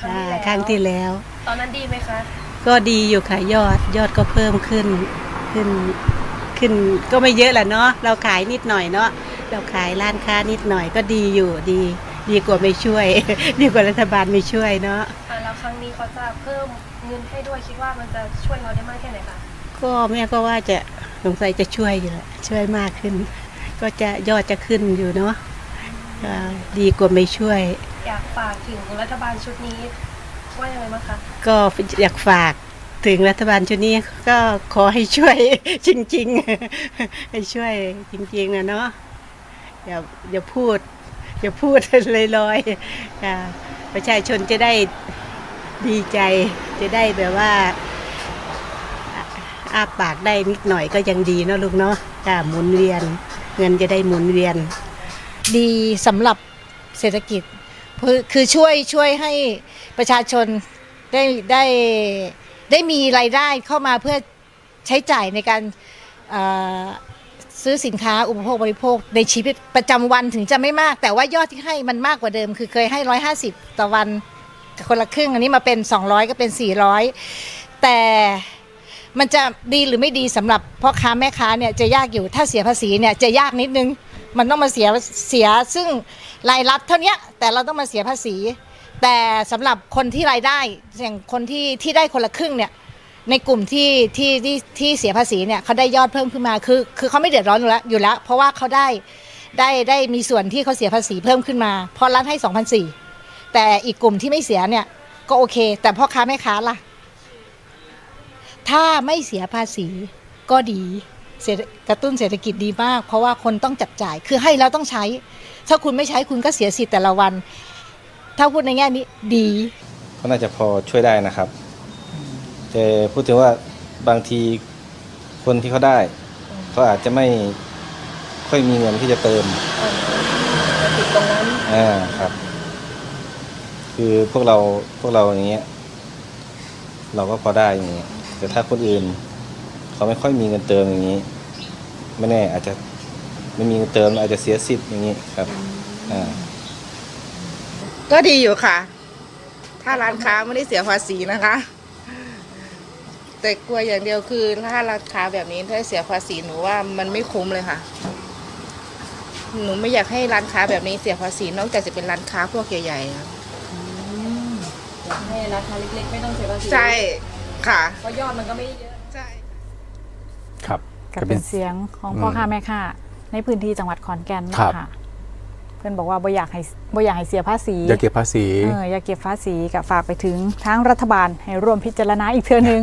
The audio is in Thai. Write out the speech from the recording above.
ครั้งอ่าที่แล้วครั้งที่แล้ว ตอนนั้นดีไหมคะ ก็ดีอยู่ค่ะยอดยอดก็เพิ่มขึ้นขึ้นขึ้นก็ไม่เยอะแหละเนาะเราขายนิดหน่อยเนาะเราขายร้านค้านิดหน่อยก็ดีอยู่ดี ดีกว่าไม่ช่วย ดีกว่ารัฐบาลไม่ช่วยเนาะอ่าแล้วครั้งนี้เขาจะเพิ่มเงินให้ด้วยคิดว่ามันจะช่วยเราได้มากแค่ไหนคะก็แม่ก็ว่าจะสงสัยจะช่วยอยู่แหละช่วยมากขึ้น ก็จะยอดจะขึ้นอยู่เนาะอ่าดีกว่าไม่ช่วย อยากฝากถึงรัฐบาลชุดนี้ว่ายังไงบ้างคะ ก็อยากฝากถึงรัฐบาลชุดนี้ก็ขอให้ช่วยจริง ๆ ให้ช่วยจริงๆนะเนาะอย่าอย่าพูด อย่าพูดลอยๆค่ะประชาชนจะได้ดีใจจะได้แบบว่าอาอาปากได้นิดหน่อยก็ยังดีเนาะลูกเนาะค่ะหมุนเวียน เงินจะได้หมุนเวียน ดีสำหรับเศรษฐกิจ คือคือช่วยช่วยให้ประชาชนได้ได้ได้มีรายได้เข้ามาเพื่อใช้จ่ายในการซื้อสินค้าอุปโภคบริโภคในชีวิตประจำวันถึงจะไม่มาก แต่ว่ายอดที่ให้มันมากกว่าเดิม คือเคยให้ 150 ต่อวันคนละครึ่ง อันนี้มาเป็น 200 ก็เป็น 400 แต่มันจะดีหรือไม่ดีสำหรับพ่อค้าแม่ค้าเนี่ยจะยากอยู่ถ้าเสียภาษีเนี่ยจะยากนิดนึง มันต้องมาเสียเสียซึ่งรายรับเท่านี้แต่เราต้องมาเสียภาษี แต่สำหรับคนที่รายได้อย่างคนที่ที่ได้คนละครึ่งเนี่ยในกลุ่มที่ที่ที่ที่เสียภาษีเนี่ยเขาได้ยอดเพิ่มขึ้นมาคือคือเขาไม่เดือดร้อนอยู่แล้วอยู่แล้ว เพราะว่าเขาได้ได้ได้มีส่วนที่เขาเสียภาษีเพิ่มขึ้นมาพราะรัฐให้2,004แต่อีกกลุ่มที่ไม่เสียเนี่ยก็โอเค แต่พ่อค้าแม่ค้าล่ะ ถ้าไม่เสียภาษีก็ดี กระตุ้นเศรษฐกิจดีมาก เพราะว่าคนต้องจับจ่ายคือให้แล้วต้องใช้ ถ้าคุณไม่ใช้คุณก็เสียสิทธิ์แต่ละวัน ถ้าพูดในแง่นี้ดี ก็น่าจะพอช่วยได้นะครับ แต่พูดถึงว่าบางทีคนที่เขาได้เขาอาจจะไม่ค่อยมีเงินที่จะเติมติดตรงนั้นอ่าครับ คือพวกเราพวกเราอย่างเงี้ย เราก็พอได้อย่างเงี้ยแต่ถ้าคนอื่น เขาไม่ค่อยมีเงินเติมอย่างนี้ ไม่แน่อาจจะไม่มีเงินเติมอาจจะเสียสิทธิ์อย่างนี้ครับอ่าก็ดีอยู่ค่ะ ถ้าร้านค้าไม่ได้เสียภาษีนะคะ แต่กลัวอย่างเดียวคือถ้าร้านค้าแบบนี้ถ้าเสียภาษีหนูว่ามันไม่คุ้มเลยค่ะ หนูไม่อยากให้ร้านค้าแบบนี้เสียภาษีนอกจากจะเป็นร้านค้าพวกใหญ่ๆอะอยากให้ราคาเล็กๆ ไม่ต้องเสียภาษีใช่ค่ะ เพราะยอดมันก็ไม่ได้เยอะ ใช่ ครับ ก็เป็นเสียงของพ่ออืมค้าแม่ค้าในพื้นที่จังหวัดขอนแก่นครับเนาะค่ะเพื่อนบอกว่าบ่อยากให้บ่อยากให้เสียภาษีอย่าเก็บภาษีเอออย่าเก็บภาษีกับฝากไปถึงทางรัฐบาลให้ร่วมพิจารณาอีกเทื่อนึง